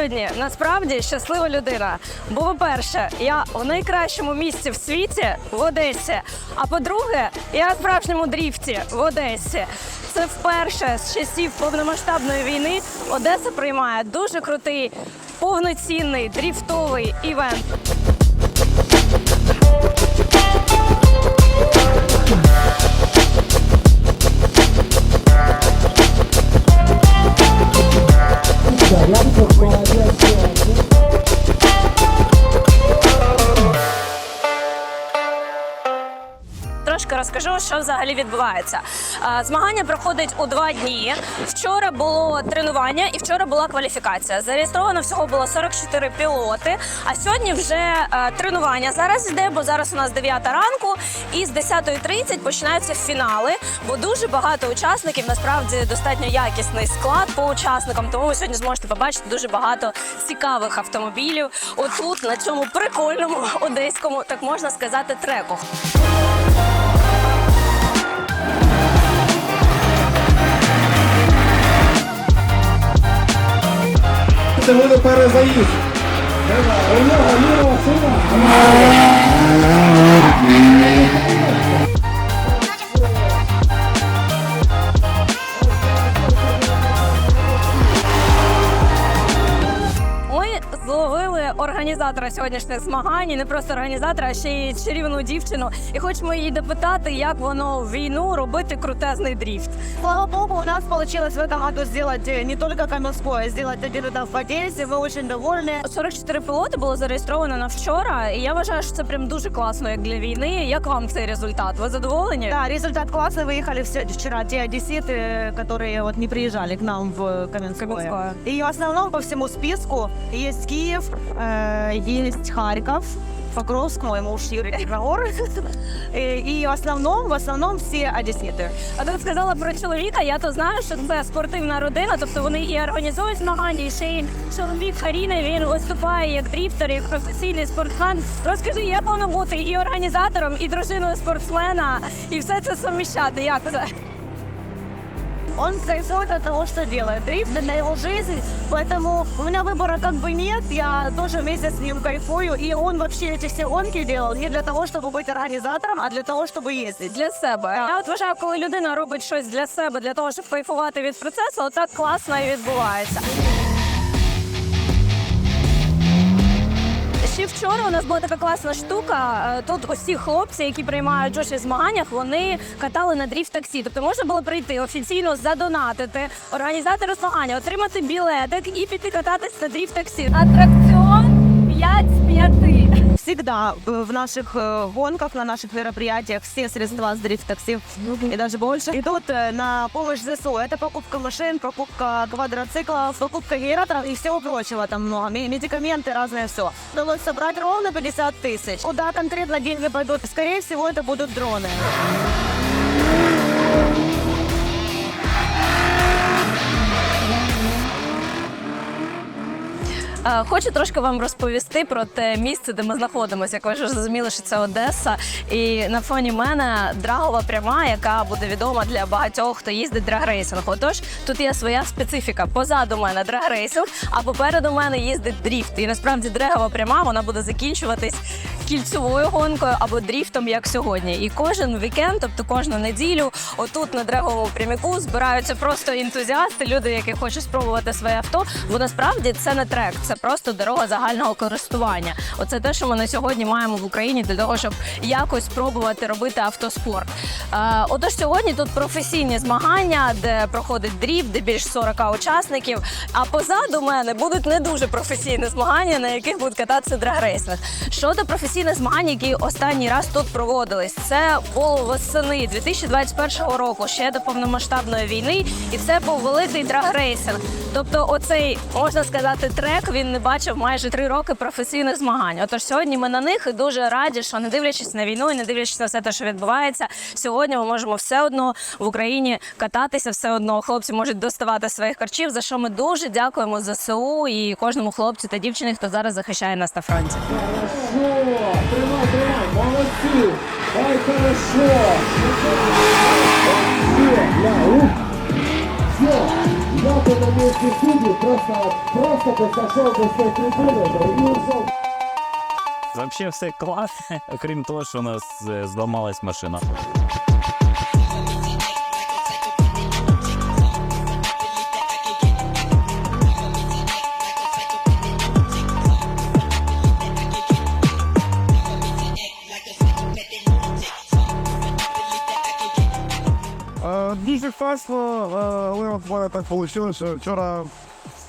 сьогодні насправді щаслива людина. Бо, по-перше, я у найкращому місці в світі в Одесі. А по-друге, я в справжньому дріфті в Одесі. Це вперше з часів повномасштабної війни Одеса приймає дуже крутий повноцінний дріфтовий івент. Розкажу, що взагалі відбувається. Е, Змагання проходить у два дні. Вчора було тренування і вчора була кваліфікація. Зареєстровано всього було 44 пілоти. А сьогодні вже е, тренування зараз йде, бо зараз у нас 9 ранку, і з 10.30 починаються фінали. Бо дуже багато учасників насправді достатньо якісний склад по учасникам. Тому ви сьогодні зможете побачити дуже багато цікавих автомобілів. Отут на цьому прикольному одеському, так можна сказати, треку. Це буде перезаїзд. У нього ліва сила. Ми організатора сьогоднішніх змагань, і не просто організатора, а ще й чарівну дівчину. І хочемо її допитати, як воно в війну робити крутезний дріфт. Слава богу, у нас получилось в этом году сделать э, не только Каменское, а сделать один этап в Одессе. Мы очень довольны. 44 пілоти було зареєстровано на вчора, і я вважаю, що це прям дуже класно як для війни. Як вам цей результат? Ви задоволені? Да, результат классный. Выехали все, вчера те одесситы, которые вот не приезжали к нам в Каменское. Каменское. И в основном по всему списку есть Киев, э, есть Харьков, Покровск, мой муж Юрий Трагор. И, и в основном, в основном все одесситы. А ти сказала про чоловіка. Я то знаю, що це спортивна родина, тобто вони і організують змагання, і ще й чоловік Харіна. Він виступає як дріфтер, як професійний спортсмен. Розкажи, як воно бути і організатором, і дружиною спортсмена, і все це суміщати. Як це? Он кайфует от того, что делает. Дрифт это его жизнь, поэтому у меня выбора как бы нет. Я тоже вместе с ним кайфую. И он вообще эти все гонки делал не для того, чтобы быть организатором, а для того, чтобы ездить. Для себе я от вважаю, коли людина робить щось для себе, для того, щоб кайфувати від процесу, отак класно і відбувається. Ще вчора у нас була така класна штука. Е, Тут усі хлопці, які приймають участь в змаганнях, вони катали на дріфт таксі. Тобто можна було прийти офіційно задонатити організатору змагання, отримати білетик і піти кататись на дріфт таксі. Атракціон 5 Всегда э, в наших э, гонках, на наших мероприятиях все средства с дрифт-такси и даже больше идут э, на помощь ЗСУ. Это покупка машин, покупка квадроциклов, покупка генераторов и всего прочего там много. Ме- Медикаменты, разное все. Удалось собрать ровно 50 тысяч. Куда конкретно деньги пойдут? Скорее всего, это будут дроны. Хочу трошки вам розповісти про те місце, де ми знаходимося. Як ви вже зрозуміли, що це Одеса. І на фоні мене драгова пряма, яка буде відома для багатьох, хто їздить драгрейсинг. Отож, тут є своя специфіка. Позаду мене драгрейсинг, а попереду мене їздить дріфт. І насправді дрегова пряма вона буде закінчуватись кільцевою гонкою або дріфтом, як сьогодні. І кожен вікенд, тобто кожну неділю, отут на драговому пряміку збираються просто ентузіасти, люди, які хочуть спробувати своє авто. Бо насправді це не трек, це просто дорога загального користування. Оце те, що ми на сьогодні маємо в Україні для того, щоб якось спробувати робити автоспорт. Е, отож, сьогодні тут професійні змагання, де проходить дріфт, де більш 40 учасників. А позаду мене будуть не дуже професійні змагання, на яких будуть кататися драгрейсинг. Щодо професійних професійних змагань, які останній раз тут проводились. Це було восени 2021 року, ще до повномасштабної війни, і це був великий драгрейсинг. Тобто, оцей можна сказати, трек він не бачив майже три роки професійних змагань. Отож, сьогодні ми на них і дуже раді, що не дивлячись на війну і не дивлячись на все те, що відбувається, сьогодні ми можемо все одно в Україні кататися, все одно хлопці можуть доставати своїх харчів. За що ми дуже дякуємо ЗСУ і кожному хлопцю та дівчині, хто зараз захищає нас на фронті. Хорошо! Тримай, тримай, молодці! Ай, хорошо! Все, я, ух! Все, я бы на месте судей просто, просто бы сошел бы с той трибуны и ушел Вообще все клас, окрім того, що у нас е, зламалась машина. Дуже е, але от в мене так вийшло, що вчора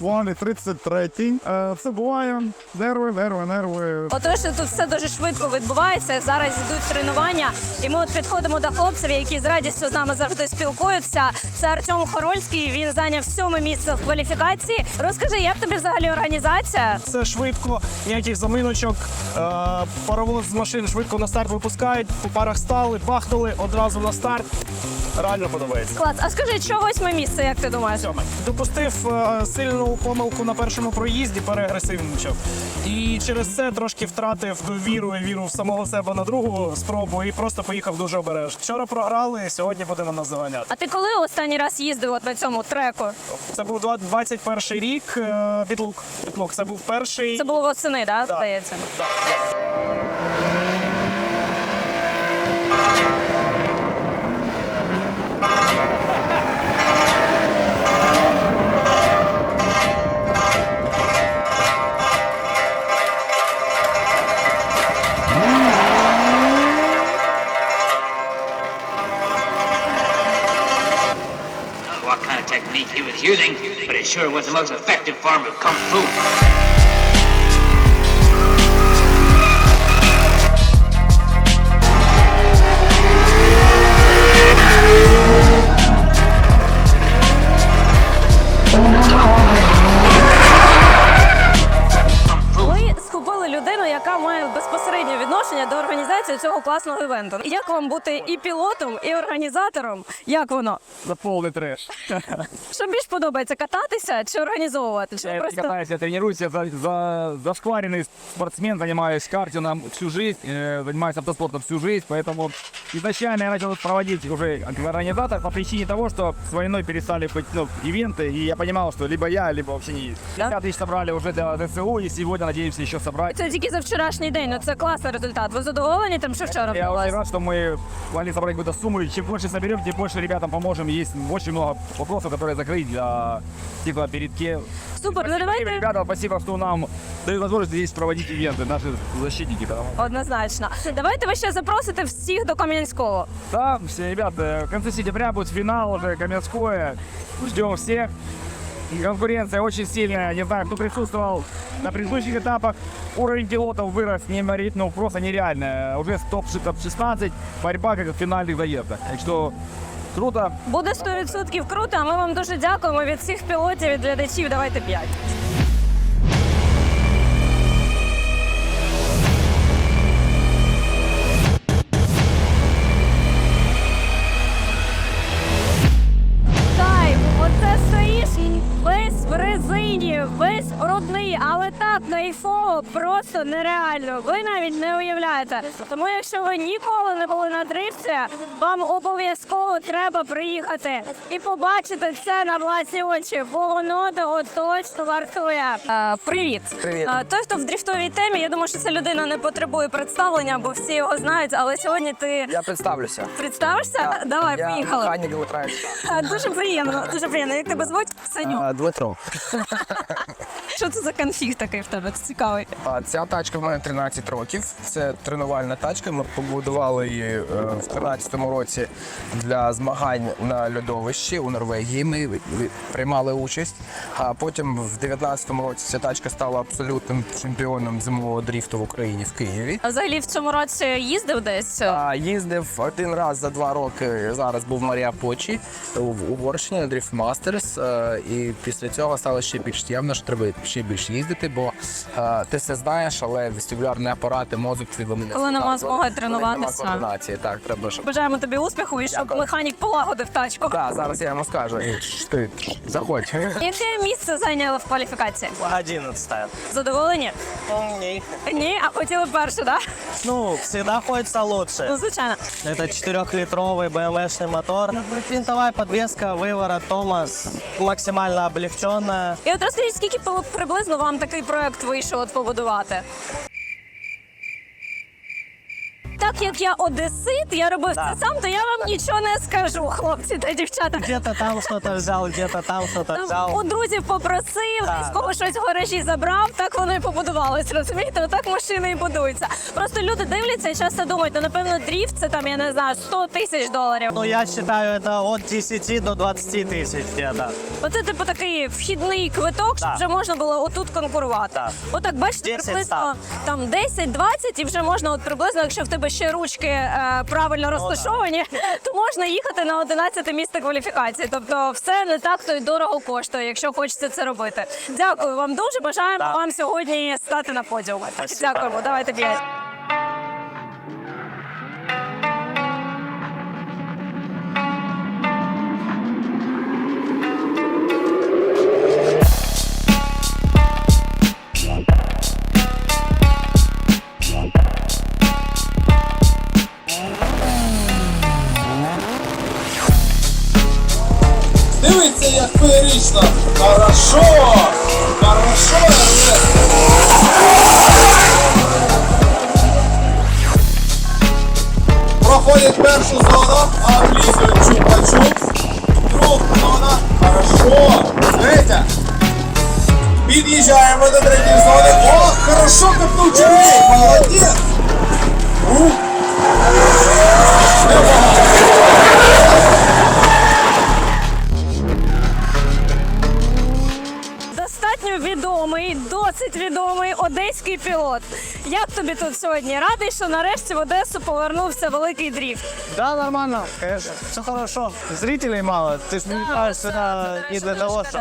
плані 33-й. Е, Все буває. Нерви, нерви, нерви. Отож, тут все дуже швидко відбувається. Зараз йдуть тренування, і ми от підходимо до хлопців, які з радістю з нами завжди спілкуються. Це Артем Хорольський. Він зайняв сьоме місце в кваліфікації. Розкажи, як тобі взагалі організація? Все швидко, ніяких заминочок. Е, паровоз з машин швидко на старт випускають, по парах стали, бахнули одразу на старт. Реально подобається. Клас. А скажи, що восьме місце, як ти думаєш? Сьоме. Допустив е, сильну помилку на першому проїзді, переагресивничав. І через це трошки втратив довіру і віру в самого себе на другу спробу і просто поїхав дуже обережно. Вчора програли, сьогодні будемо нас заганяти. А ти коли останній раз їздив от на цьому треку? Це був 21 рік. е, Підлук. Підлук. Це був перший. Це було восени, да, Да. здається? Да, of technique he was using, but it sure was the most effective form of kung fu. яка має безпосереднє відношення до організації цього класного івенту. Як вам бути і пілотом, і організатором? Як воно? За повний треш. Що більш подобається кататися чи організовувати? Чи Я просто катаюсь, я тренируюсь, я за, за, зашкваренный спортсмен, занимаюсь картингом всю жизнь, э, занимаюсь автоспортом всю жизнь, поэтому изначально я начал проводить уже как организатор по причине того, что с войной перестали быть ну, ивенты, и я понимал, что либо я, либо вообще не 50 тысяч собрали уже для ДСУ, и сегодня надеемся еще собрать. це тільки за вчорашній день? Ну це класний результат. Ви задоволені тим, що вчора Я вдалося? очень рад, что мы смогли собрать какую-то сумму, и чем больше соберем, тем больше ребятам поможем. Есть очень много вопросов, которые закрыть для типа перед Киевом. Супер, ну давайте Ребята, спасибо, что нам дают возможность здесь проводить ивенты, наши защитники. потому- однозначно. Давайте ви ще запросите всіх до Кам'янського. Да, все, ребята, в конце сентября будет финал уже Каменское. Ждем всех. конкуренция очень сильная. Не знаю, кто присутствовал на предыдущих этапах. Уровень пилотов вырос неимоверительно, но ну, просто нереально. Уже топ-16, борьба как в финальных заездах. Так что круто. Буде 100% круто, а ми вам дуже дякуємо від всіх пілотів і глядачів. Давайте 5. Кайфово, просто нереально. Ви навіть не уявляєте. Тому якщо ви ніколи не були на дрифті, вам обов'язково треба приїхати і побачити це на власні очі, бо воно того точно вартує. Е, привіт. Привіт. той, хто в дрифтовій темі, я думаю, що ця людина не потребує представлення, бо всі його знають, але сьогодні ти Я представлюся. представишся? Давай, Я поїхали. механік А, Дуже приємно, дуже приємно. Як тебе звуть? Саню. А, Дмитро. Що це за конфіг такий? Тебе цікавий? А ця тачка в мене 13 років. Це тренувальна тачка. Ми побудували її е, в 13 році для змагань на льодовищі у Норвегії. Ми приймали участь. А потім в 19 році ця тачка стала абсолютним чемпіоном зимового дріфту в Україні в Києві. А взагалі в цьому році їздив десь? А, їздив один раз за два роки. Зараз був в Маріапочі у Угорщині на Drift Masters. І після цього стало ще більш явно, що треба ще більше їздити, бо ти все знаєш, але вестибулярні апарати, мозок твій вони не Коли нема здатні. змоги Коли нема тренуватися. координації, так треба щоб. Бажаємо тобі успіху і щоб Дякую. механік полагодив тачку. Так, зараз я йому скажу. «Ей, ш, Ти заходь. Яке місце зайняли в кваліфікації? 11 Задоволені? Не. Ні, а хотіли перше, так? Ну, всегда хочется лучше. Ну, звичайно. Это 4-литровый BMW-шный мотор. Винтовая подвеска, выворот, Томас, максимально облегченная. І от розкажіть, скільки пи- приблизно вам такий проект вийшов побудувати? Так як я одесит, я робив Да. це сам, то я вам нічого не скажу, хлопці та дівчата. Где-то там что-то взял, где-то там что-то Там взял. У друзів попросив, Так. десь кого щось в гаражі забрав, так воно і побудувалось. Розумієте, отак машини і будуються. Просто люди дивляться і часто думають, ну напевно, дріфт це там, я не знаю, 100 тисяч доларів. Ну, я считаю, это от 10 до 20 тысяч где-то. Оце типу такий вхідний квиток, щоб Так. вже можна було отут конкурувати. Так. Отак, бачите, 10 приблизно там 10-20 і вже можна, от приблизно, якщо в тебе ще ручки е, правильно Ну, розташовані, то можна їхати на 11 місце кваліфікації. Тобто все не так то й дорого коштує, якщо хочеться це робити. Дякую вам дуже. Бажаємо вам сьогодні стати на подіумі. Дякуємо. Давайте п'ять. Да, нормально, конечно. Все хорошо. Зрителей мало. Ты ж мені сюда не для того, что...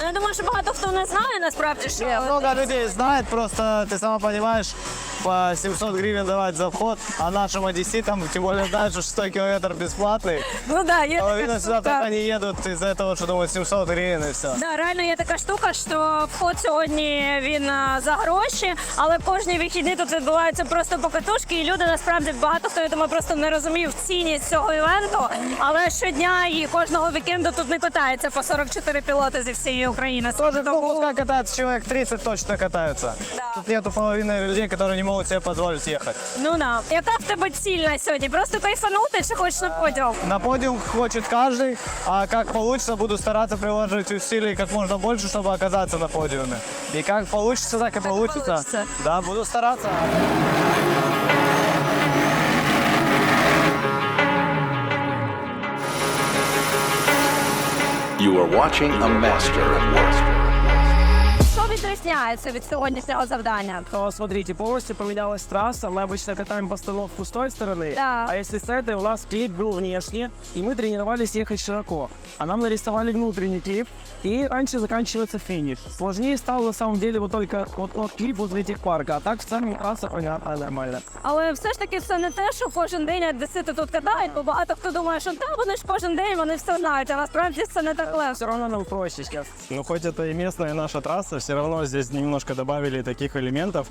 Ну, Я думаю, що багато хто не знає насправді, що много людей знает, просто ты сама понимаешь, по 700 гривен давать за вход, а нашим одесситам, тем более знаешь, что 100 километров бесплатный, ну да, є половина така сюда штука. только не едут из-за этого, что думают 700 гривен и все. Да, реально є така штука, що вход сьогодні він а, за гроші, але кожні вихідні тут відбуваються просто покатушки, і люди насправді багато хто я думаю, просто не розумів цінність цього івенту. Але щодня і кожного вікенду тут не катається по 44 пілоти зі всієї України. Тоже, ну, Тому- пускай катается человек 30 точно катаются. Да. Тут нету половины людей, которые не могут себе позволить ехать. Ну да. Яка в тебе ціль на сьогодні? Просто кайфанути чи хочеш на подіум? На подиум хочет каждый, а как получится, буду стараться приложить усилий как можно больше, чтобы оказаться на подиуме. И как получится, так и получится. получится. Да, буду стараться. You are watching a master at work Що відрізняється від сьогоднішнього завдання? То смотрите, полностью поменялась трасса. Мы обычно катаем постановку с той стороны, Да. а если с этой, у нас клип был внешне, и мы тренировались ехать широко. А нам нарисовали внутренний клип, и раньше заканчивается финиш. Сложнее стало на самом деле вот только вот, вот клип возле техпарка, а так в целом трасса понятно, нормально. Але все ж таки це не те, що кожен день одесити тут катають, бо багато хто думає, що та вони ж кожен день вони все знають, а насправді це не так легко. Все равно нам проще сейчас. Ну, хоть это и местная наша трасса, все равно здесь немножко добавили таких элементов,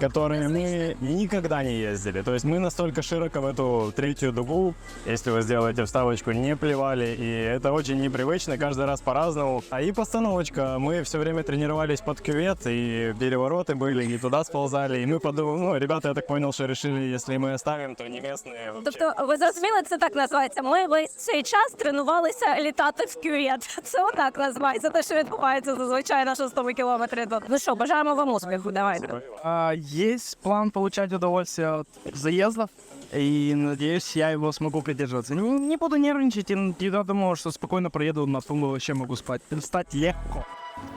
которые мы никогда не ездили. То есть мы настолько широко в эту третью дугу, если вы сделаете вставочку, не плевали. И это очень непривычно, каждый раз по-разному. А и постановочка. Мы все время тренировались под кювет, и перевороты были, и туда сползали. И мы подумали, ну, ребята, я так понял, что решили, если мы оставим, то не местные. вообще. Тобто, ви зрозуміли, це так називається. Ми весь цей час тренувалися літати в кювет. Це отак називається. Те, що відбувається зазвичай на шостому кілометрі. тут. Ну що, бажаємо вам успіху. Давайте. А, есть план получать удовольствие от заездов, и надеюсь, я его смогу придерживаться. Не, не буду нервничать, и я думаю, что спокойно проеду на Тумбу, вообще могу спать. Встать легко.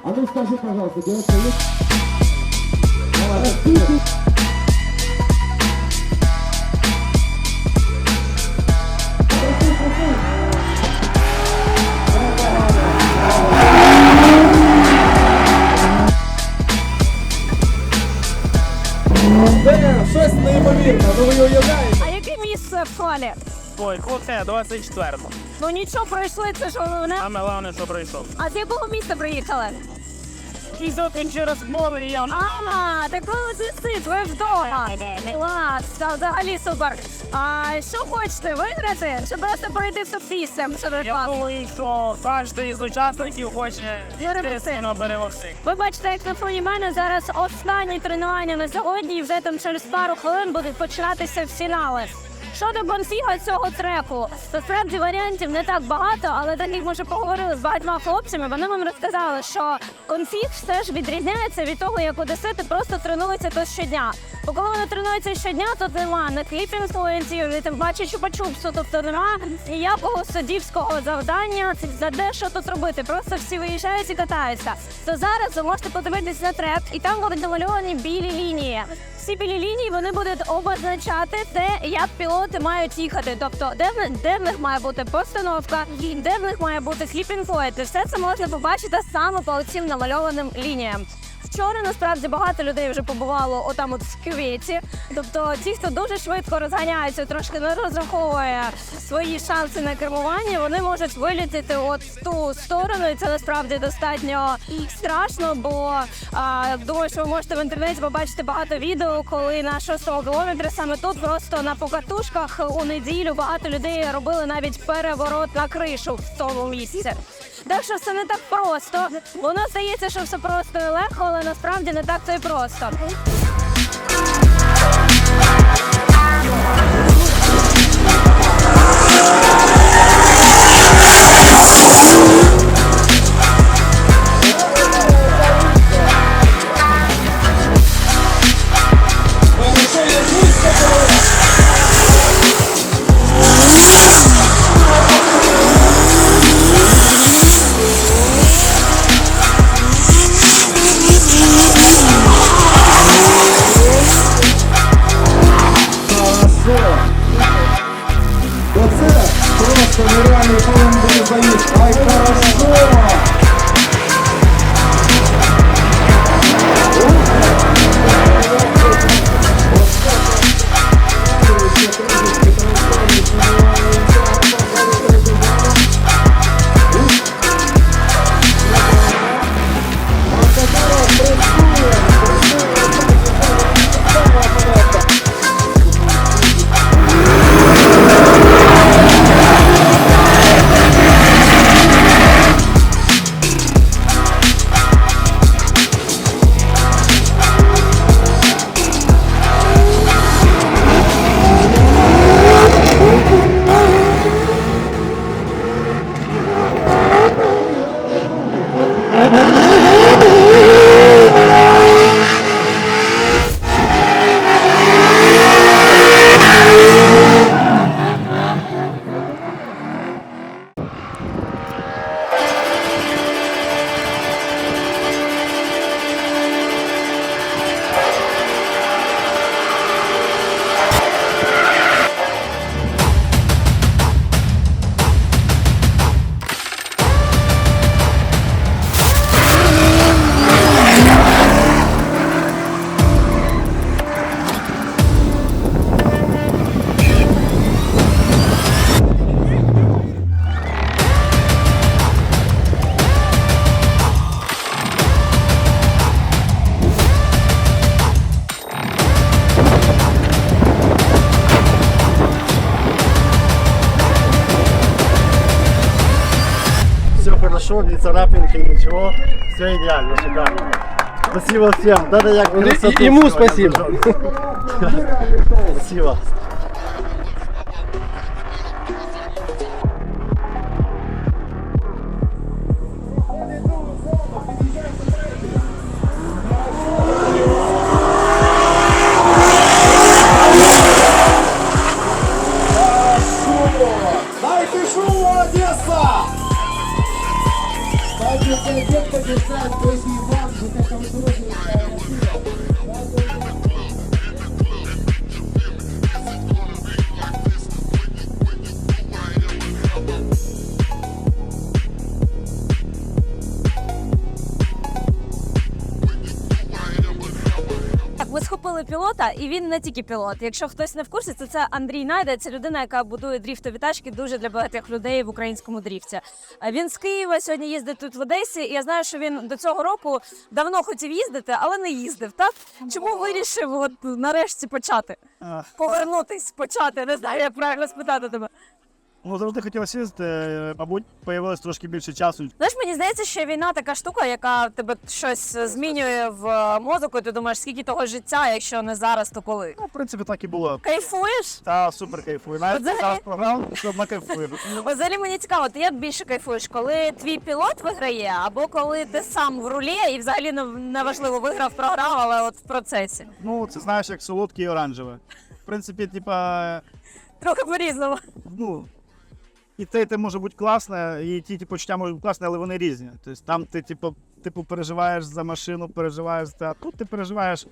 А ну скажи, пожалуйста, девочка, есть? Щось неймовірне, ну ви уявляєте? А яке місце в колі? Ой, оце 24. Ну нічого пройшли, це ж головне. Саме головне, що прийшов. А з якого міста приїхали? І зовсім через і я А, так ви сидить, ви вдома. Клас, це взагалі супер. А що хочете виграти? Чи просто пройти все після? Що ви клас? думаю, що кожен із учасників хоче Перемогти. перемогти. Ви бачите, як на фоні мене зараз останні тренування на сьогодні, і вже там через пару хвилин будуть починатися фінали. Щодо конфіга цього треку, то справді варіантів не так багато, але так як ми вже поговорили з багатьма хлопцями, вони вам розказали, що конфіг все ж відрізняється від того, як одесити просто тренуються тут щодня. Бо коли вони тренуються щодня, то нема не кліпінг інфлюенсів, не тим паче чупа-чупсу, тобто нема ніякого суддівського завдання за де що тут робити. Просто всі виїжджають і катаються. То зараз ви можете подивитися на трек, і там будуть намальовані білі лінії. Ці білі лінії вони будуть обозначати те, як пілоти мають їхати. Тобто, де в, де в них має бути постановка, де в них має бути сліпінг І все це можна побачити саме по цим намальованим лініям. Вчора насправді багато людей вже побувало отам от в кюветі. Тобто ті, хто дуже швидко розганяється, трошки не розраховує свої шанси на кермування, вони можуть вилітити от в ту сторону, і це насправді достатньо страшно, бо а, думаю, що ви можете в інтернеті побачити багато відео, коли на 6 кілометрі саме тут просто на покатушках у неділю багато людей робили навіть переворот на кришу в тому місці. Так що все не так просто. Воно здається, що все просто і легко, але насправді не так то й просто. Царапинки, ничего. Все идеально, шикарно. Спасибо всем. Да-да, я говорю, ему спасибо. Спасибо. Пілота, і він не тільки пілот. Якщо хтось не в курсі, то це Андрій Найда. Це людина, яка будує дріфтові тачки дуже для багатьох людей в українському дріфті. Він з Києва сьогодні їздить тут в Одесі. І я знаю, що він до цього року давно хотів їздити, але не їздив. Так чому вирішив от нарешті почати? Повернутись, почати. Не знаю, як правильно спитати тебе. Ну, завжди хотілося їздити, е, мабуть, появилось трошки більше часу. Знаєш, мені здається, що війна така штука, яка тебе щось змінює в е, мозок, і ти думаєш, скільки того життя, якщо не зараз, то коли. Ну, в принципі, так і було. Кайфуєш? Та супер кайфую. Навіть Взагалі- зараз програв, що на кайфую. Взагалі мені цікаво, ти як більше кайфуєш, коли твій пілот виграє, або коли ти сам в рулі і взагалі не- неважливо виграв, програв, але от в процесі. Ну, це знаєш, як солодке і оранжеве. В принципі, типа, Трохи по-різному. ну, і те, і те може бути класне, і ті ті почуття можуть бути класні, але вони різні. Тобто там ти, типу, типу, переживаєш за машину, переживаєш за. А тут ти переживаєш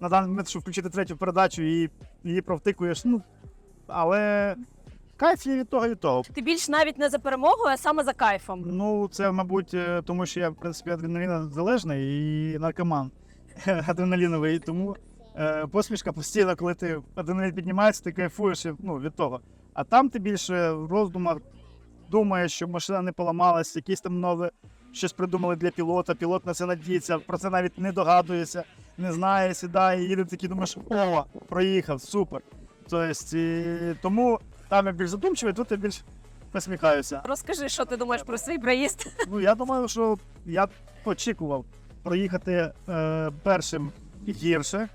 на даний момент, щоб включити третю передачу і її провтикуєш. Ну, але кайф є від того і від того. Ти більш навіть не за перемогою, а саме за кайфом. Ну, це, мабуть, е, тому що я, в принципі, адреналіна залежний і наркоман адреналіновий. Тому е, посмішка постійно, коли ти адреналін піднімається, ти кайфуєш ну, від того. А там ти більше в роздумах думаєш, щоб машина не поламалась, якісь там нове щось придумали для пілота. Пілот на це надіється, про це навіть не догадується, не знає, сідає, їде такий, думаєш, о, проїхав, супер. Тобто, і, тому там я більш задумчивий, тут я більш посміхаюся. Розкажи, що ти думаєш про свій проїзд. Ну, я думаю, що я очікував проїхати е, першим гірше.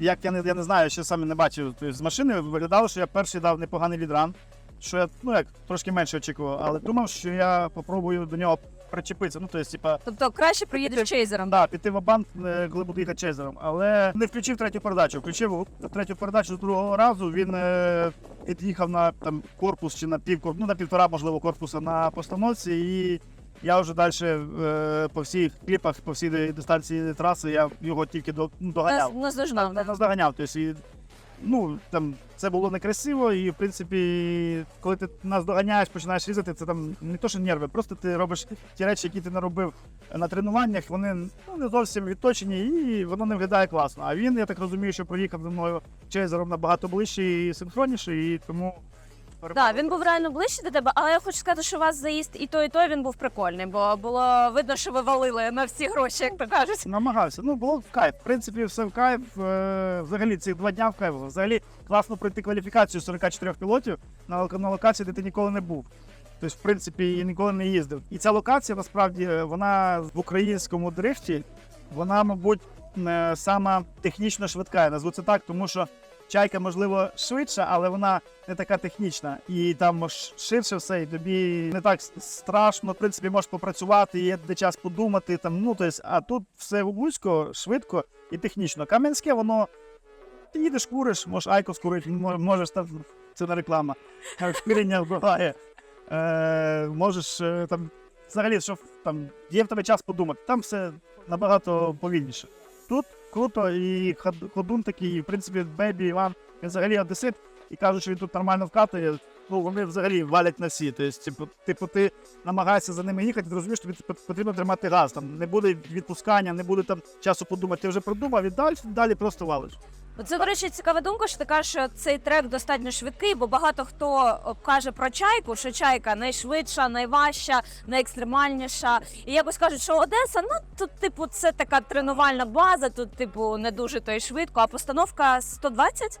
Як я не, я не знаю, ще саме не бачив з машини, виглядало, що я перший дав непоганий відран. Що я ну як трошки менше очікував, але думав, що я попробую до нього причепитися. Ну, тобто, типа, Тобто краще приїдеш чейзером. да, піти в банк, коли буду їхати чейзером. Але не включив третю передачу. Включив третю передачу з другого разу. Він е, під'їхав на там корпус чи на пів ну на півтора, можливо, корпуса на постановці. І я вже далі е, по всіх кліпах, по всій дистанції траси, я його тільки до, ну, доганяв. Да. Наздоганяв. Тобто, і, ну, там, це було некрасиво, і в принципі, коли ти нас доганяєш, починаєш різати, це там не то, що нерви, просто ти робиш ті речі, які ти не робив на тренуваннях, вони ну, не зовсім відточені і воно не виглядає класно. А він, я так розумію, що проїхав зі мною чейзером набагато ближче і синхронніше, і тому. Так, він був реально ближче до тебе, але я хочу сказати, що у вас заїзд і той, і той він був прикольний, бо було видно, що ви валили на всі гроші, як то кажуть. Намагався. Ну, було в кайф. В принципі, все в кайф. Е, Взагалі, ці два дня в кайф. Взагалі, класно пройти кваліфікацію 44 пілотів на, на локації, де ти ніколи не був. Тобто, в принципі, і ніколи не їздив. І ця локація насправді вона в українському дрифті, вона, мабуть, е, сама технічно швидка. Я назву це так, тому що чайка, можливо, швидша, але вона не така технічна. І там ширше все, і тобі не так страшно. В принципі, можеш попрацювати, є де час подумати. Там, ну, тобто, а тут все вузько, швидко і технічно. Кам'янське, воно. Ти їдеш, куриш, можеш айко скурити, можеш там це не реклама. Куріння вбиває. Е, можеш е, там взагалі, що там є в тебе час подумати. Там все набагато повільніше. Тут круто, і ход- ходун такий, і, в принципі, Бебі Іван, він взагалі одесит, і кажуть, що він тут нормально вкатує. Ну, вони взагалі валять на всі. Тобто, типу, типу, ти намагаєшся за ними їхати, ти розумієш, тобі типу, потрібно тримати газ. Там не буде відпускання, не буде там часу подумати. Ти вже продумав і далі, далі просто валиш. Це, до речі, цікава думка, що ти кажеш, що цей трек достатньо швидкий, бо багато хто каже про чайку, що чайка найшвидша, найважча, найекстремальніша. І якось кажуть, що Одеса, ну тут, типу, це така тренувальна база, тут, типу, не дуже то й швидко, а постановка 120?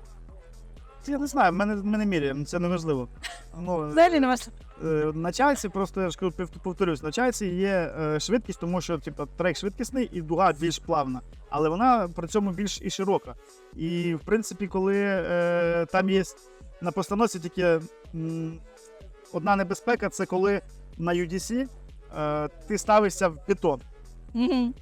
я не знаю, мене міряє, це не важливо. Ну, Взагалі не ваш. Е, На чайці, просто я ж повторюсь, на чайці є е, швидкість, тому що типу, трек швидкісний і дуга більш плавна, але вона при цьому більш і широка. І в принципі, коли е, там є на постановці тільки м, одна небезпека, це коли на UDC е, ти ставишся в бетон. Мгм.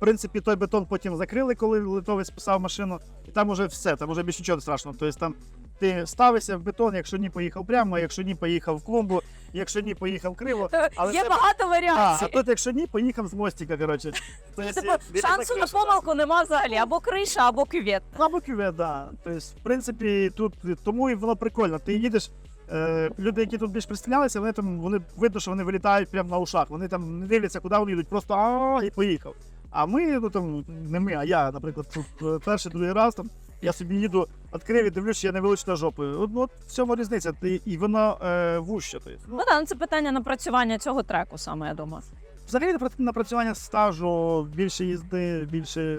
В принципі, той бетон потім закрили, коли литовець писав машину, і там уже все, там вже більше нічого страшного. Тобто там ти ставишся в бетон, якщо ні, поїхав прямо, якщо ні, поїхав в клумбу, якщо ні, поїхав криво. Але Є це- багато А, а тут, якщо ні, поїхав з мостика, коротше. Тобто, Типу, шансу на помилку нема взагалі. Або криша, або кювет. Або кювет, да. Тобто, в принципі, тут тому і воно прикольно. Ти їдеш. Е, люди, які тут більш пристрілялися, вони там вони видно, що вони вилітають прямо на ушах. Вони там не дивляться, куди вони йдуть, просто а і поїхав. А ми, ну там не ми, а я, наприклад, е, перший другий раз там. Я собі їду, відкрив і дивлюсь, я не вилучена жопою. От, от в цьому різниця. Ти- І вона е, вуще. Ти. Ну так, це питання напрацювання цього треку саме, я думаю. Взагалі напра- напрацювання стажу, більше їзди, більше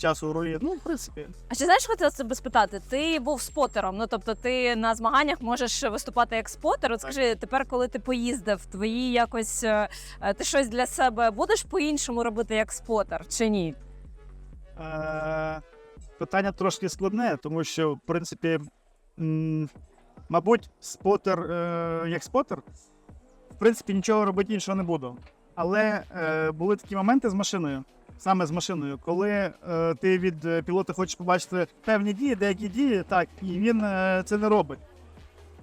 часу рулі. Ну, в принципі. А ще знаєш, хотіла тебе спитати? Ти був спотером. Ну тобто, ти на змаганнях можеш виступати як спотер. От скажи, тепер, коли ти поїздив, твої якось е, е, ти щось для себе будеш по-іншому робити як спотер чи ні? Е, питання трошки складне, тому що, в принципі, м, мабуть, спотер, е, як спотер, в принципі, нічого робити іншого не буду. Але е, були такі моменти з машиною, саме з машиною, коли е, ти від е, пілота хочеш побачити певні дії, деякі дії, так, і він е, це не робить.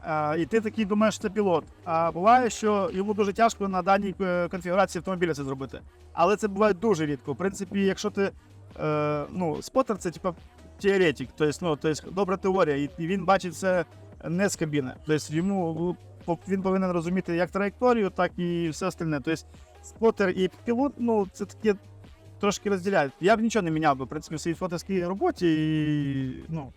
Е, і ти такий думаєш, що це пілот. А буває, що йому дуже тяжко на даній е, конфігурації автомобіля це зробити. Але це буває дуже рідко. В принципі, якщо ти е, ну, спотер це типа теоретик, тобто, ну, тобто добра теорія, і, він бачить це не з кабіни. Тобто йому ну, він повинен розуміти як траєкторію, так і все остальне. Тобто спотер і пілот, ну, це таке трошки розділяють. Я б нічого не міняв би, в принципі, в своїй фоторській роботі і ну.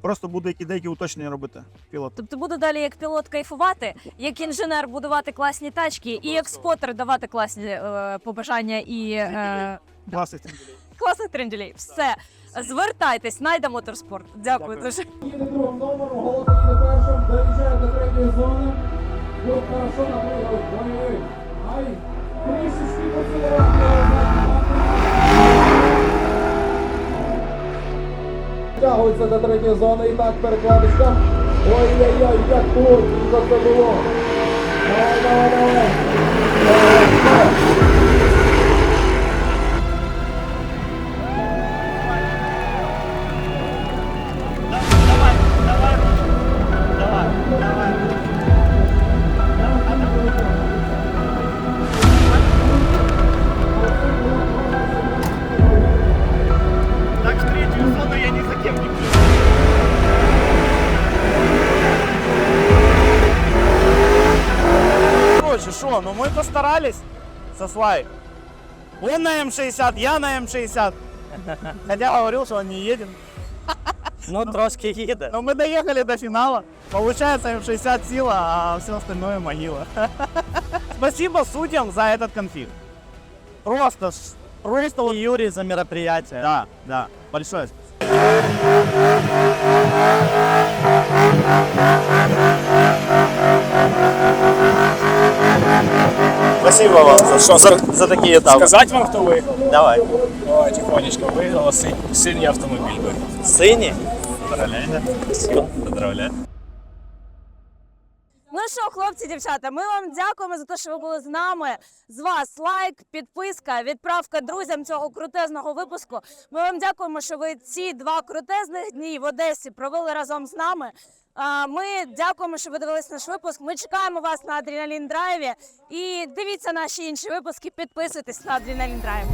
Просто буду які деякі уточнення робити. Пілот. Тобто буду далі як пілот кайфувати, як інженер будувати класні тачки, і як спотер давати класні е, побажання і е, Класних класних тренделей. Все. Звертайтесь, найда моторспорт. Дякую, дуже. Їде другим номером, Голота їде першим, доїжджає до третьої зони. Тут хорошо напрягав, бойовий. Ай, трішечки Тягується до третьої зони і так перекладочка. Ой-ой-ой, як що це було. Давай. Давай, давай. Ну постарались со Слай. Он на М60, я на М60. Хотя говорил, что он не едет. Ну, трошки їде. Но мы доехали до финала. Получается М60 сила, а все остальное могила. Спасибо судьям за этот конфиг. Просто, просто вот- Юрій за мероприятие. Да, да, большое. Спасибо вам за, что, за, за такие этапы. Сказать вам, хто ви? Давай. О, тихонечко виграла синь, синій автомобіль. би. Сыни. Поздравляю. Поздравляю. Ну що, хлопці, дівчата, ми вам дякуємо за те, що ви були з нами. З вас лайк, підписка, відправка друзям цього крутезного випуску. Ми вам дякуємо, що ви ці два крутезних дні в Одесі провели разом з нами. Ми дякуємо, що ви дивились наш випуск. Ми чекаємо вас на адреналін драйві. І дивіться наші інші випуски. Підписуйтесь на адреналін драйв.